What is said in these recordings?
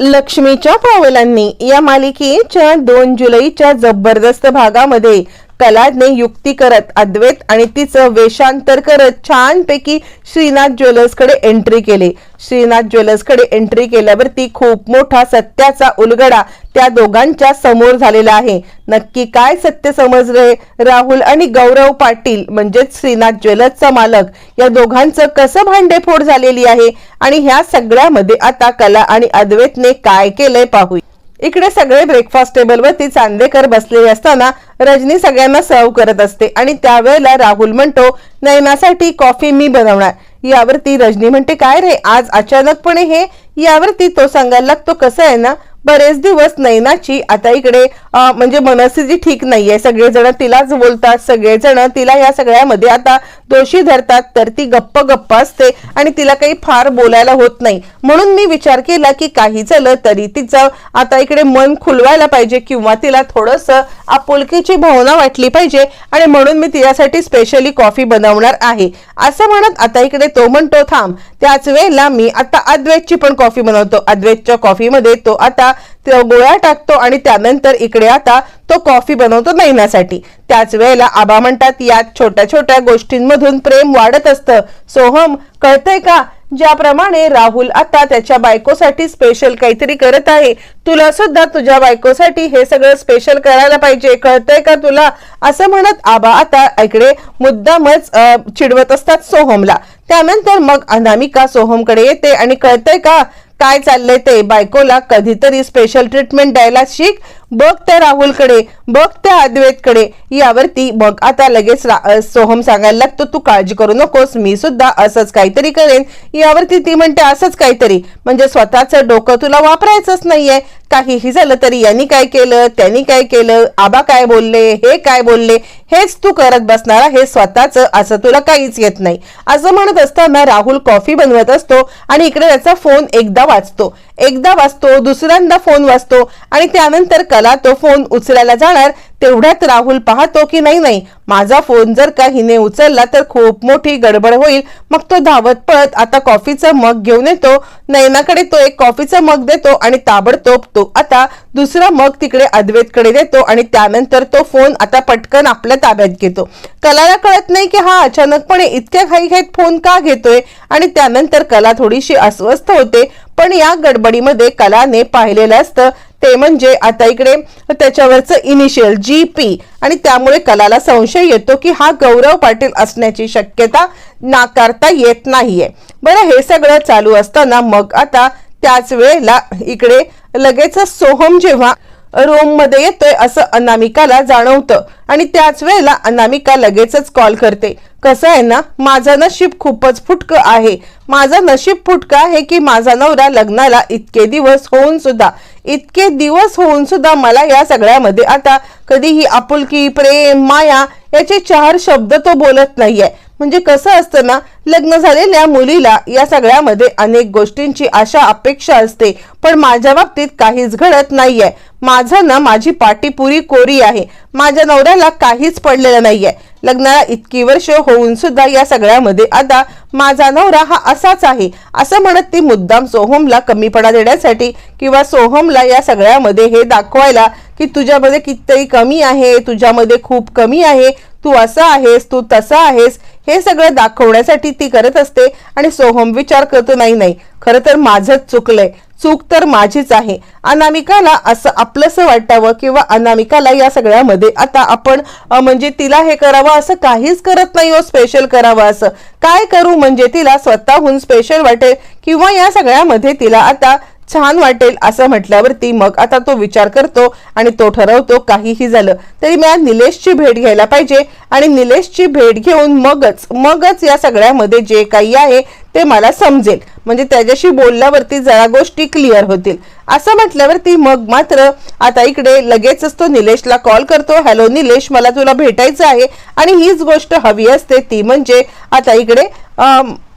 लक्ष्मीच्या पावलांनी या मालिकेच्या दोन जुलैच्या जबरदस्त भागामध्ये कलाने युक्ती करत अद्वैत आणि तिचं वेषांतर करत छानपैकी श्रीनाथ ज्वेलर्सकडे एंट्री केली. श्रीनाथ ज्वेलर्सकडे एंट्री केल्यावरती खूप मोठा सत्याचा उलगडा त्या दोघांच्या समोर झालेला आहे. नक्की काय सत्य समजले राहुल आणि गौरव पाटील म्हणजेच श्रीनाथ ज्वेलर्सचा मालक या दोघांचं कसं भांडेफोड झालेली आहे? आणि ह्या सगळ्यामध्ये आता कला आणि अद्वैतने काय केलंय पाहू इकडे सगळे ब्रेकफास्ट टेबलवरती चांदेकर बसलेले असताना रजनी सगळ्यांना सर्व करत असते आणि त्यावेळेला राहुल म्हणतो नयनासाठी कॉफी मी बनवणार. यावरती रजनी म्हणते काय रे आज अचानकपणे हे? यावरती तो सांगायला लागतो कसं आहे ना बरेच दिवस नैनाची आता इकडे म्हणजे मनस्थिती ठीक नाहीये सगळेजण तिलाच बोलतात सगळेजण तिला या सगळ्यामध्ये आता दोषी धरतात तर ती गप्प गप्प असते आणि तिला काही फार बोलायला होत नाही. म्हणून मी विचार केला की काही झालं तरी तिचं आता इकडे मन खुलवायला पाहिजे किंवा तिला थोडस आपुलकीची भावना वाटली पाहिजे आणि म्हणून मी तिच्यासाठी स्पेशली कॉफी बनवणार आहे. असं म्हणत आता इकडे तो म्हणतो थांब त्याच वेळेला मी आता अद्वैतची पण कॉफी बनवतो. अद्वैतच्या कॉफीमध्ये तो आता गोळ्या टाकतो आणि त्यानंतर इकडे आता तो कॉफी बनवतो नैनासाठी. त्याच वेळेला आबा म्हणतात यात छोट्या छोट्या गोष्टींमधून प्रेम वाढत असतं. सोहम कळतंय का? ज्याप्रमाणे राहुल आता त्याच्या बायकोसाठी स्पेशल काहीतरी करत आहे. तुला सुद्धा तुझ्या बायकोसाठी हे सगळं स्पेशल करायला पाहिजे. कळतंय का तुला? असं म्हणत आबा आता इकडे मुद्दामच चिडवत असतात सोहमला. त्यानंतर मग अनामिका सोहमकडे येते आणि कळतंय का? काय चाललंय ते बायकोला कधीतरी स्पेशल ट्रीटमेंट द्यायला शिक. बघ त्या राहुलकडे बघ त्या अद्वैतकडे. यावरती बघ आता लगेच सोहम सांगायला लागतो तू काळजी करू नकोस मी सुद्धा असंच काहीतरी करेन. यावरती ती म्हणते असंच काहीतरी. म्हणजे स्वतःचं डोकं तुला वापरायचंच नाहीये. काहीही झालं तरी यांनी काय केलं त्यांनी काय केलं आबा काय बोलले हे काय बोलले हेच तू करत बसणार हे स्वतःच असं तुला काहीच येत नाही. असं म्हणत असताना राहुल कॉफी बनवत असतो आणि इकडे त्याचा फोन एकदा वाचतो. एकदा वाचतो दुसऱ्यांदा फोन वाचतो आणि त्यानंतर कला तो फोन उचलायला जाणार. तेवढ्यात राहुल पाहतो की नाही नाही माझा फोन जर का हिने उचलला तर खूप मोठी गडबड होईल. मग तो धावत पळत आता कॉफीचा मग घेऊन येतो. नैनाकडे तो एक कॉफीचा मग देतो आणि ताबडतोब तो आता दुसरा मग तिकडे अद्वैतकडे देतो आणि त्यानंतर तो फोन आता पटकन आपल्या ताब्यात घेतो. कलाला कळत नाही की हा अचानकपणे इतक्या घाई घाईत फोन का घेतोय आणि त्यानंतर कला थोडीशी अस्वस्थ होते. पण या गडबडीमध्ये कलाने पाहिलेलं असतं ते म्हणजे आता इकडे त्याच्यावरचं इनिशियल जी पी आणि त्यामुळे कलाला संशय येतो की हा गौरव पाटील असण्याची शक्यता नाकारता येत नाहीये. बरं हे सगळं चालू असताना मग आता त्याच वेळेला इकडे लगेच सोहम जेव्हा रोममध्ये येतोय असं अनामिकाला जाणवतं. आणि त्याच वेळेला अनामिका लगेचच कॉल करते. कसं आहे ना माझं नशीब खूपच फुटकं आहे. माझं नशीब फुटकं आहे की माझा नवरा लग्नाला इतके दिवस होऊन सुद्धा इतके दिवस होऊन सुद्धा मला या सगळ्यामध्ये आता कधीही आपुलकी प्रेम माया याचे चार शब्द तो बोलत नाहीये. म्हणजे कसं असतं ना लग्न झालेल्या मुलीला या सगळ्यामध्ये अनेक गोष्टींची आशा अपेक्षा असते. पण माझ्या बाबतीत काहीच घडत नाहीये. माझं ना माझी पाटीपुरी कोरी आहे. माझ्या नवऱ्याला काहीच पडलेलं नाहीये. लग्नाला इतकी वर्ष होऊन सुद्धा या सगळ्यामध्ये आता माझा नवरा हा असाच आहे. असं म्हणत ती मुद्दाम सोहमला कमीपणा देण्यासाठी किंवा सोहमला या सगळ्यामध्ये हे दाखवायला की तुझ्यामध्ये कितीतरी कमी आहे तुझ्यामध्ये खूप कमी आहे तू असं आहेस तू तसा आहेस हे सगळं दाखवण्यासाठी ती करत असते. आणि सोहम विचार करतो नाही नाही खरं तर माझंच चुकलंय. चूक तर माझीच आहे. अनामिकाला असं आपलंसं वाटावं किंवा अनामिकाला या सगळ्यामध्ये आता आपण म्हणजे तिला हे करावं असं काहीच करत नाही हो स्पेशल करावं असं. काय करू म्हणजे तिला स्वतःहून स्पेशल वाटेल किंवा या सगळ्यामध्ये तिला आता छान वाटेल असं म्हटल्यावरती मग आता तो विचार करतो आणि तो ठरवतो काहीही झालं तरी मी निलेशची भेट घ्यायला पाहिजे. आणि निलेशची भेट घेऊन मगच मगच या सगळ्यामध्ये जे काही आहे ते मला समजेल. म्हणजे त्याच्याशी बोलल्यावरती जरा गोष्टी क्लिअर होतील. असं म्हटल्यावरती मग मात्र आता इकडे लगेचच तो निलेशला कॉल करतो. हॅलो निलेश मला तुला भेटायचं आहे. आणि हीच गोष्ट हवी असते ती म्हणजे आता इकडे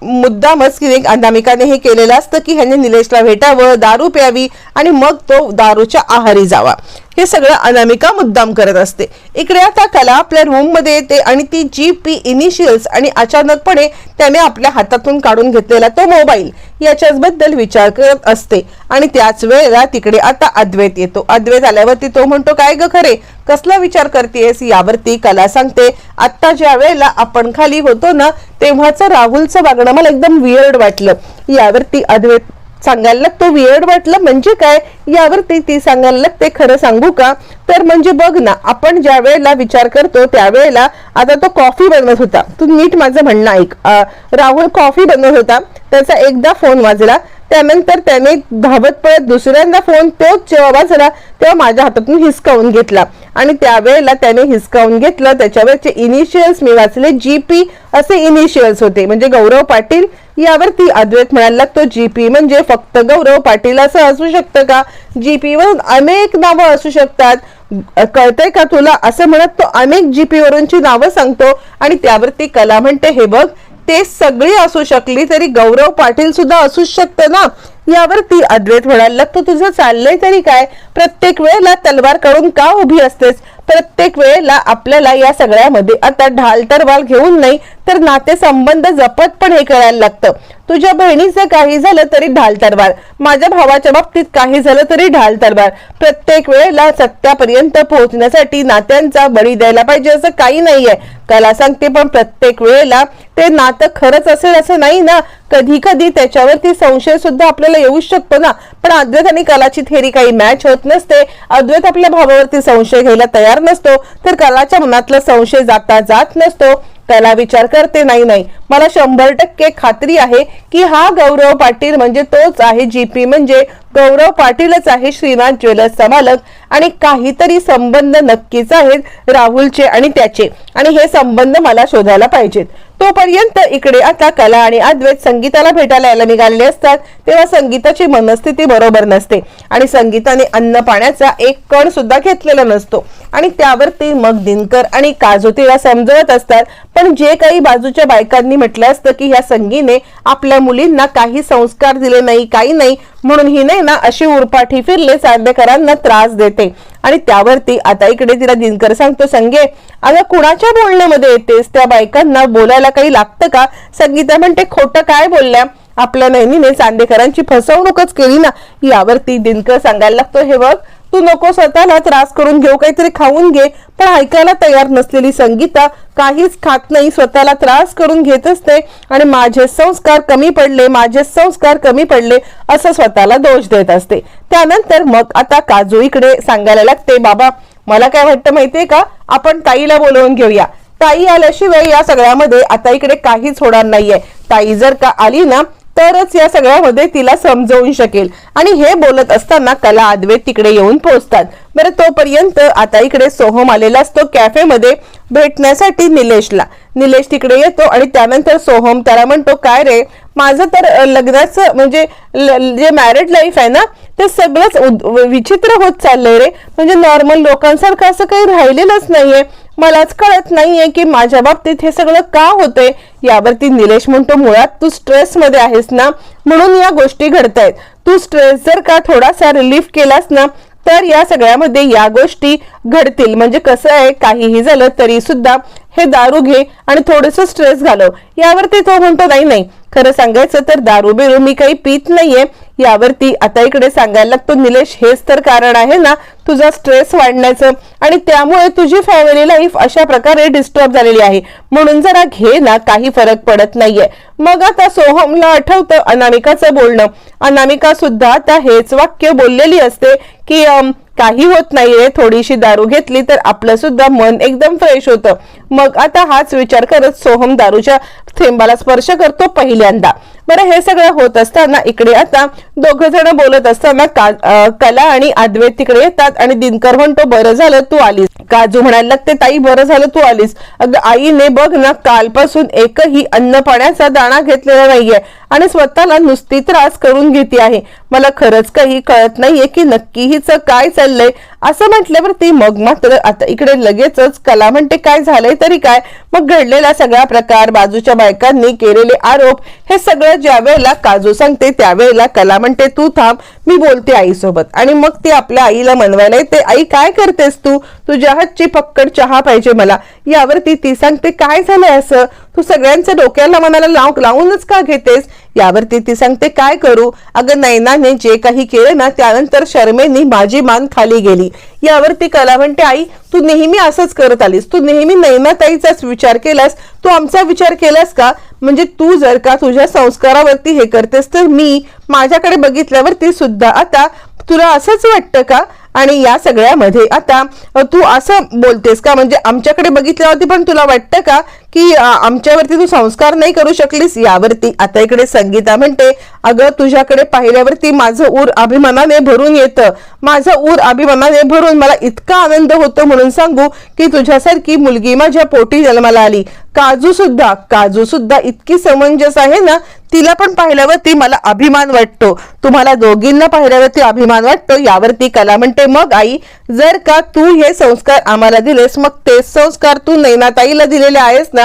मुद्दामच की अनामिकाने हे केलेलं असतं की ह्याने निलेशला भेटावं दारू प्यावी आणि मग तो दारूच्या आहारी जावा. हे सगळं अनामिका मुद्दाम करत असते. इकडे आता कला आपल्या रूममध्ये येते आणि ती जी पी इनिशियल्स आणि अचानकपणे त्याने आपल्या हातातून काढून घेतलेला तो मोबाईल याच्याच बद्दल विचार करत असते. आणि त्याच वेळेला तिकडे आता अद्वैत येतो. अद्वैत आल्यावरती तो म्हणतो काय ग खरे? कसला विचार करतेस यावरती कला सांगते. आत्ता ज्या वेळेला आपण खाली होतो ना तेव्हाचं राहुलचं वागणं मला एकदम वियर्ड वाटलं. यावरती अद्वैत सांगायला लागतो. वियर्ड वाटलं म्हणजे काय? यावरती ती सांगायला लागते खरं सांगू का? तर म्हणजे बघ ना आपण ज्या वेळेला विचार करतो त्यावेळेला आता तो कॉफी बनवत होता. तू नीट माझं म्हणणं ऐक. राहुल कॉफी बनवत होता. त्याचा एकदा फोन वाजला. त्यानंतर त्याने धावत पळत दुसऱ्यांदा फोन तोच जेव्हा वाजला तेव्हा माझ्या हातातून हिसकावून घेतला. आणि त्यावेळेला त्याने हिसकावून घेतलं. त्याच्यावरचे इनिशियल्स मी वाचले जीपी असे इनिशियल्स होते. म्हणजे गौरव पाटील यावरती अद्वैत म्हणायला लागतो. जीपी म्हणजे फक्त गौरव पाटील असं असू शकतं का? जीपी वरून अनेक नावं असू शकतात. कळतंय का तुला? असं म्हणत तो अनेक जीपी वरूनची नावं सांगतो आणि त्यावरती कला म्हणते हे बघ ते सगळी असू शकली तरी गौरव पाटील सुद्धा असूच शकतं ना? यावर ती अद्वैत म्हणायला लागतो तुझं चाललंय तरी काय? प्रत्येक वेळेला तलवार काढून का उभी असतेस? प्रत्येक वेळेला आपल्याला या सगळ्यामध्ये आता ढाल तरवाल घेऊन नाही तर नातेसंबंध जपत पण हे करायला लागतं. तुझ्या बहिणीचं काही झालं तरी ढाल तरवार माझ्या भावाच्या बाबतीत काही झालं तरी ढाल तरवार प्रत्येक वेळेला सत्यापर्यंत पोहोचण्यासाठी नात्यांचा बळी द्यायला पाहिजे असं काही नाहीये. कला सांगते पण प्रत्येक वेळेला ते नातं खरंच असेल असं नाही ना? कधी कधी त्याच्यावरती संशय सुद्धा आपल्याला येऊ शकतो ना? पण अद्वैत आणि कलाची थेरी काही मॅच होत नसते. अद्वैत आपल्या भावावरती संशय घ्यायला तयार नसतो. तर कलाच्या मनातला संशय जाता जात नसतो. त्याला विचार करते नाही नाही मला शंभर टक्के खात्री आहे की हा गौरव पाटील म्हणजे तोच आहे जीपी म्हणजे गौरव पाटीलच आहे श्रीनाथ ज्वेलर्सचा मालक आणि काहीतरी संबंध नक्कीच आहेत राहुलचे आणि त्याचे. आणि हे संबंध मला शोधायला पाहिजेत. तोपर्यंत इकडे आता कला आणि अद्वैत संगीताला भेटायला यायला निघालेले असतात तेव्हा संगीताची मनस्थिती बरोबर नसते आणि संगीताने अन्न पाण्याचा एक कण सुद्धा घेतलेला नसतो आणि त्यावर ते मग दिनकर आणि काजू तिला समजवत असतात. पण जे काही बाजूच्या बायकांनी म्हटलं असतं की ह्या संगीने आपल्या मुलींना काही संस्कार दिले नाही काही नाही म्हणून ही नाही ना अशी उरपाठी फिरले चांदेकरांना त्रास देते. आणि त्यावरती आता इकडे तिला दिनकर सांगतो संगे अगं कुणाच्या बोलण्यामध्ये येतेस? त्या बायकांना बोलायला काही लागतं का? संगीता म्हणते खोटं काय बोलल्या? आपल्या नैनीने चांदेकरांची फसवणूकच केली ना. यावरती दिनकर सांगायला लागतो हे बघ तू नको स्वतःला त्रास करून घेऊ काहीतरी खाऊन घे. पण ऐकायला तयार नसलेली संगीता काहीच खात नाही स्वतःला त्रास करून घेत असते आणि माझे संस्कार कमी पडले माझे संस्कार कमी पडले असं स्वतःला दोष देत असते. त्यानंतर मग आता काजू इकडे सांगायला लागते बाबा मला काय वाटतं माहितीये का? आपण ताईला बोलवून घेऊया. ताई आल्याशिवाय या सगळ्यामध्ये आता इकडे काहीच होणार नाहीये. ताई जर का आली ना तरच या सगळ्यामध्ये तिला समजवून शकेल. आणि हे बोलत असताना कला आदवे तिकडे येऊन पोहोचतात बरं तोपर्यंत आता इकडे सोहम आलेला असतो कॅफेमध्ये भेटण्यासाठी निलेशला. निलेश तिकडे येतो आणि त्यानंतर सोहम त्याला म्हणतो काय रे माझं तर लग्नाचं म्हणजे ल- जे मॅरिड लाईफ आहे ना ते सगळंच उद- विचित्र होत चाललंय रे. म्हणजे नॉर्मल लोकांसारखं असं काही राहिलेलंच नाहीये. मलाच कळत नाहीये की माझ्या बाबतीत हे सगळं का होतंय? यावरती निलेश म्हणतो मुळात तू स्ट्रेस मध्ये आहेस ना? म्हणून या गोष्टी घडतायत. तू स्ट्रेस जर का थोडासा रिलीफ केलास ना तर या सगळ्यामध्ये या गोष्टी घडतील. म्हणजे कसं आहे काहीही झालं तरी सुद्धा हे दारू घे आणि थोडस स्ट्रेस घालव. यावरती तो म्हणतो नाही नाही खरं सांगायचं तर दारू बिरू मी काही पित नाहीये. यावरती आता इकडे सांगायला लागतो निलेश हेच तर कारण आहे ना तुझा स्ट्रेस वाढण्याचं. आणि त्यामुळे तुझी फॅमिली लाईफ अशा प्रकारे डिस्टर्ब झालेली आहे. म्हणून जरा घे ना काही फरक पडत नाहीये. मग आता सोहमला आठवतं अनामिकाचं बोलणं. अनामिका सुद्धा आता हेच वाक्य बोललेली असते की काही होत नाहीये थोडीशी दारू घेतली तर आपलं सुद्धा मन एकदम फ्रेश होतं. मग आता हाच विचार करत सोहम दारूच्या थेंबाला स्पर्श करतो पहिल्यांदा. बरं हे सगळं होत असताना इकडे आता दोघ जण बोलत असताना का- कला आणि अद्वैत तिकडे येतात आणि दिनकर म्हणतो बरं झालं तू आलीस. काजू म्हणायला लागते ताई बरं झालं तू आलीस. अगं आईने बघ ना कालपासून एकही अन्न पाण्याचा दाणा घेतलेला नाहीये आणि स्वतःला नुसती त्रास करून घेते आहे. मला खरंच काही कळत नाहीये की नक्की हिचं काय चाललंय. असं म्हटल्यावरती मग मात्र आता इकडे लगेचच कला म्हणते काय झालंय तरी काय? मग घडलेला सगळा प्रकार बाजूच्या बायकांनी केलेले आरोप हे सगळं ज्या वेळेला काजू सांगते त्यावेळेला कला म्हणते तू थांब मी बोलते आईसोबत. आणि मग ती आपल्या आईला मनवायला येते आई काय करतेस तू? तुझ्या हातची पक्कड चहा पाहिजे मला. यावरती ती सांगते काय झालंय असं? तू सगळ्यांच्या डोक्याला मनाला लाव लावूनच का घेतेस? यावरती ती सांगते काय करू? अगं नैनाने जे काही केलं ना त्यानंतर शर्मेनी माझी मान खाली गेली. यावरती कला म्हणते आई तू नेहमी असंच करत आलीस. तू नेहमी नैनाताईचाच विचार केलास. तू आमचा विचार केलास का? म्हणजे तू जर का तुझ्या संस्कारावरती हे करतेस तर मी माझ्याकडे बघितल्यावरती सुद्धा आता तुला असंच वाटतं का? आणि या सगळ्यामध्ये आता तू असं बोलतेस का? म्हणजे आमच्याकडे बघितल्यावरती पण तुला वाटतं का की आमच्यावरती तू संस्कार नाही करू शकलीस यावरती. आता इकडे संगीता म्हणते अगं तुझ्याकडे पाहिल्यावरती माझं ऊर अभिमानाने भरून येतं. माझं ऊर अभिमानाने भरून मला इतका आनंद होतो म्हणून सांगू की तुझ्यासारखी मुलगी माझ्या पोटी जन्माला आली. काजू सुद्धा काजू सुद्धा इतकी समंजस आहे ना तिला पण पाहिल्यावरती मला अभिमान वाटतो. तुम्हाला दोघींना पाहिल्यावरती अभिमान वाटतो यावरती कला म्हणते मग आई जर का तू हे संस्कार आम्हाला दिलेस मग तेच संस्कार तू नैनाताईला दिलेले आहेस ना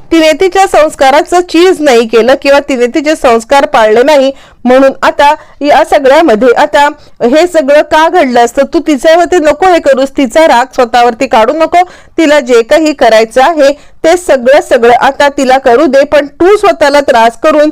तिने तिच्या संस्काराचं चीज नाही केलं किंवा तिने तिचे संस्कार पाळले नाही म्हणून आता या सगळ्यामध्ये आता हे सगळं का घडलं असतं? तू तिच्यावरती नको हे करूस तिचा राग स्वतःवरती काढू नको तिला जे काही करायचं आहे ते सगळं सगळं आता तिला करू दे पण तू स्वतःला त्रास करून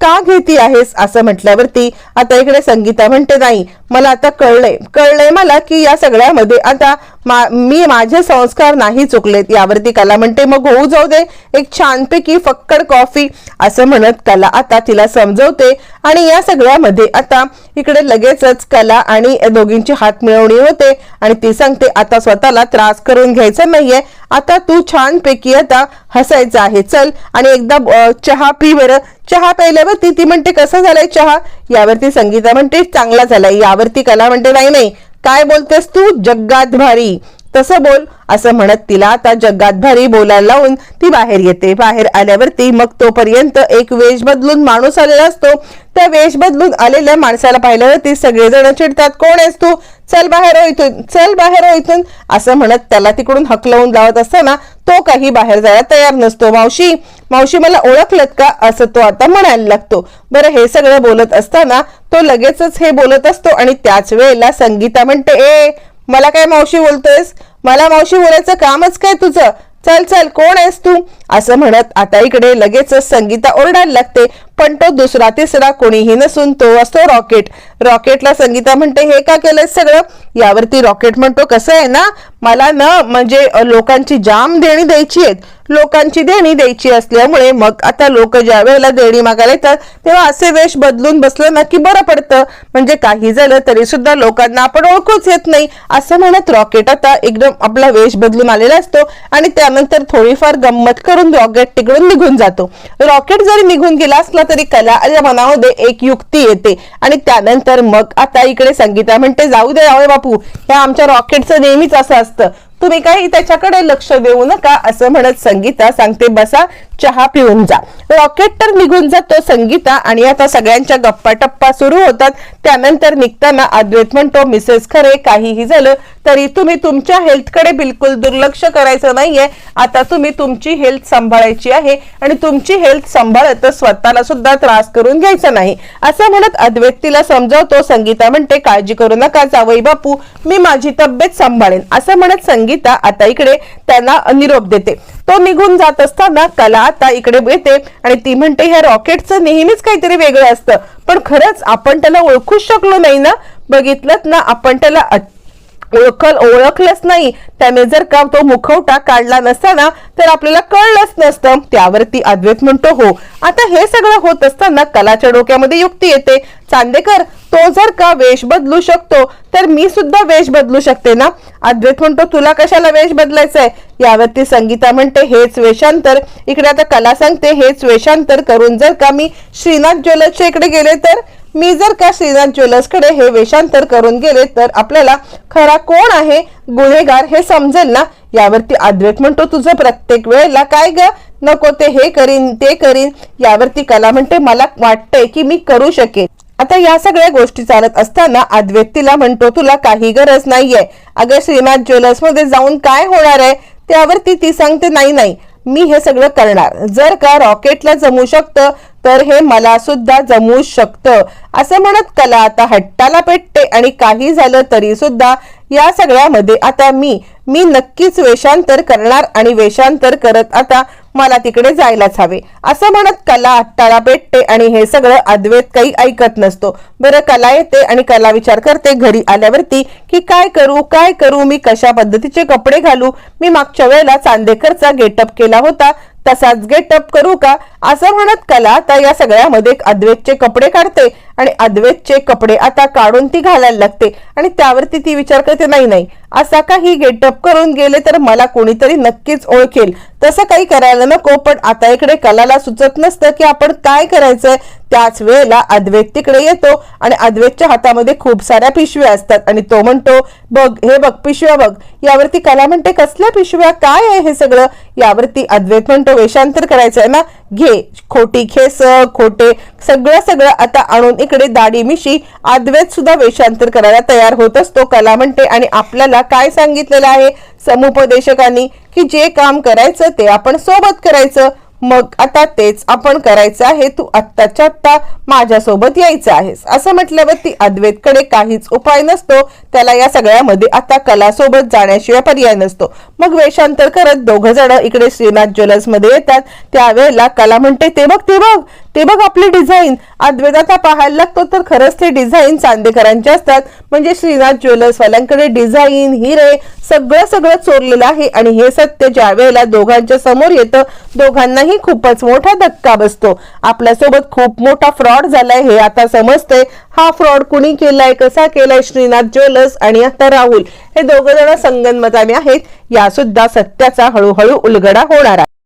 का घेती आहेस असं म्हटल्यावरती आता इकडे संगीता म्हणते नाही मला आता कळलंय कळलंय मला की या सगळ्यामध्ये आता मा, मी माझे संस्कार नाही चुकलेत. यावरती कला म्हणते मग होऊ जाऊ दे एक छानपैकी फक्कड कॉफी असं म्हणत कला आता तिला समजवते. आणि या सगळ्यामध्ये आता इकडे लगेचच कला आणि दोघींची हात मिळवणी होते. आणि ती सांगते आता स्वतःला त्रास करून घ्यायचा नाहीये. आता तू छानपैकी आता हसायचं आहे. चल. आणि एकदा चहा पी बरं. चहा प्यायल्यावरती ती म्हणते कसं झालाय चहा? यावरती संगीता म्हणते चांगला झालाय. यावरती कला म्हणते नाही नाही. काय बोलतेस तू? जगात भारी. तसं बोल असं म्हणत तिला आता जगात भारी बोलायला लावून ती बाहेर येते. बाहेर आल्यावरती मग तोपर्यंत एक वेश बदलून माणूस आलेला असतो. त्या वेश बदलून आलेल्या माणसाला पाहिल्यावरती सगळेजण चिडतात कोण आहेस तू? चल बाहेर हो इथून चल बाहेर हो इथून. असं म्हणत त्याला तिकडून हकलवून लावत असताना तो काही बाहेर जायला तयार नसतो. मावशी मावशी मला ओळखलत का? असं तो आता म्हणायला लागतो. बरं हे सगळं बोलत असताना तो लगेचच हे बोलत असतो आणि त्याच वेळेला संगीता म्हणते ए मला काय मावशी बोलतोयस? मला मावशी बोलायचं कामच काय तुझं? चल चल कोण आहेस तू? असं म्हणत आता इकडे लगेचच संगीता ओरडायला लागते पण तो दुसरा तिसरा कोणीही नसून तो असतो रॉकेट. रॉकेटला संगीता म्हणते हे का केलंय सगळं? यावरती रॉकेट म्हणतो कसं आहे ना? मला ना म्हणजे लोकांची जाम देणी द्यायची आहेत. लोकांची देणी द्यायची असल्यामुळे मग आता लोक ज्या वेळेला देणी मागायला येतात तेव्हा असे वेश बदलून बसलं ना की बरं पडतं. म्हणजे काही झालं तरी सुद्धा लोकांना आपण ओळखूच येत नाही. असं म्हणत रॉकेट आता एकदम आपला वेश बदलून आलेला असतो आणि त्यानंतर थोडीफार गंमत करून रॉकेट तिकडून निघून जातो. रॉकेट जरी निघून गेला असला तरी कला मनामध्ये एक युक्ती येते. आणि त्यानंतर मग आता इकडे संगीता म्हणते जाऊ दे रावळे बापू ह्या आमच्या रॉकेटचं नेहमीच असं असतं. तुम्ही काही त्याच्याकडे लक्ष देऊ नका असं म्हणत संगीता सांगते बसा चहा पिऊन जा. रॉकेट तर निघून जातो संगीता आणि आता सगळ्यांच्या गप्पा टप्पा सुरू होतात. त्यानंतर निघताना अद्वैत म्हणतो मिसेस खरे काहीही झालं तरी तुम्ही तुमच्या हेल्थकडे बिलकुल दुर्लक्ष करायचं नाहीये. आता तुम्ही तुमची हेल्थ सांभाळायची आहे आणि तुमची हेल्थ सांभाळत स्वतःला सुद्धा त्रास करून घ्यायचा नाही. असं म्हणत अद्वैत तिला समजावतो. संगीता म्हणते काळजी करू नका जावई बापू मी माझी तब्येत सांभाळेन. असं म्हणत संगीता आता इकडे त्यांना निरोप देते. तो निघून जात असताना कला आता इकडे येते आणि ती म्हणते ह्या रॉकेटचं नेहमीच काहीतरी वेगळं असतं. पण खरंच आपण त्याला ओळखूच शकलो नाही ना? बघितलं ना आपण त्याला ओळखल ओळखलंच नाही. त्याने जर का तो मुखवटा काढला नसताना तर आपल्याला कळलंच नसतं. त्यावरती अद्वैत म्हणतो हो. आता हे सगळं होत असताना कलाच्या डोक्यामध्ये युक्ती येते. चांदेकर तो जर का वेश बदलू शकतो तर मी सुद्धा वेश बदलू शकते ना? अद्वैत म्हणतो तुला कशाला वेश बदलायचा आहे यावरती संगीता म्हणते हेच वेशांतर इकडे आता कला सांगते हेच वेशांतर करून जर का मी श्रीनाथ ज्वेलर्सच्या इकडे गेले तर? मी जर का श्रीनाथ ज्वेलर्सकडे हे वेशांतर करून गेले तर आपल्याला खरा कोण आहे गुन्हेगार हे समजेल ना? यावरती अद्वैत म्हणतो तुझं प्रत्येक वेळेला. काय ग? नको ते हे करीन ते करीन. यावरती कला म्हणते मला वाटतंय की मी करू शकेन. आता आता या सगळ्या गोष्टी चालत असताना अद्वैत तिला म्हणतो तुला काही गरज नाहीये. अगं श्रीनाथ ज्वेलर्समध्ये जाऊन काय होणार आहे? त्यावरती ती सांगते नाही नाही. मी हे सगळं करणार. जर का रॉकेटला जमू शकतं तर हे मला सुद्धा जमू शकतं. असं म्हणत कला आता हट्टाला पेटते आणि काही झालं तरी सुद्धा या सगळ्यामध्ये आता मी मी नक्कीच वेषांतर करणार आणि वेषांतर करत आता मला तिकडे जायलाच हवे. असं म्हणत कला हट्टाला पेटते आणि हे सगळं अद्वैत काही ऐकत नसतो. बरं कला येते आणि कला विचार करते घरी आल्यावरती की काय करू काय करू मी कशा पद्धतीचे कपडे घालू? मी मागच्या वेळेला चांदेकरचा गेटअप केला होता. तसाच गेटअप करू का? असं म्हणत कला तर या सगळ्यामध्ये अद्वैतचे कपडे काढते आणि अद्वैतचे कपडे आता काढून ती घालायला लागते. आणि त्यावरती ती विचार करते नाही नाही असा काही गेटअप करून गेले तर मला कोणीतरी नक्कीच ओळखेल. तसं काही करायला नको पण आता इकडे कलाला सुचत नसतं की आपण काय करायचंय. त्याच वेळेला अद्वैत तिकडे येतो आणि अद्वैतच्या हातामध्ये खूप साऱ्या पिशव्या असतात आणि तो म्हणतो बघ हे बघ पिशव्या बघ. यावरती कला म्हणते कसल्या पिशव्या? काय आहे हे सगळं? यावरती अद्वैत म्हणतो वेषांतर करायचंय ना. घे खोटी खेस खोटे सगळं सगळं आता आणून इकडे दाढी मिशी आदवेत सुद्धा वेषांतर करायला तयार होत असतो. कला म्हणते आणि आपल्याला काय सांगितलेलं आहे? समुपदेशकांनी की जे काम करायचं ते आपण सोबत करायचं. मग आता तेच आपण करायचं आहे तू आत्ताच्या आत्ता माझ्यासोबत यायचं आहेस. असं म्हटल्यावर ती अद्वैतकडे काहीच उपाय नसतो. त्याला या सगळ्यामध्ये आता कलासोबत जाण्याशिवाय पर्याय नसतो. मग वेषांतर करत दोघं जण इकडे श्रीनाथ ज्वेलर्समध्ये येतात. त्यावेळेला कला म्हणते ते बघ ते बघ ते बघ आपली डिझाईन. अद्वैत पाहायला लागतो तर खरंच ते डिझाईन चांदेकरांचे असतात. म्हणजे श्रीनाथ ज्वेलर्सवाल्यांकडे डिझाईन हिरे सगळं सगळं चोरलेलं आहे. आणि हे सत्य ज्या वेळेला दोघांच्या समोर येतं दोघांनाही खूपच मोठा धक्का बसतो. आपल्यासोबत खूप मोठा फ्रॉड झालाय हे आता समजतंय. हा फ्रॉड कुणी केलाय कसा केलाय श्रीनाथ ज्वेलर्स आणि आता राहुल. हे दोघ जण संगनमताने आहेत. या सुद्धा सत्याचा हळूहळू उलगडा होणार आहे.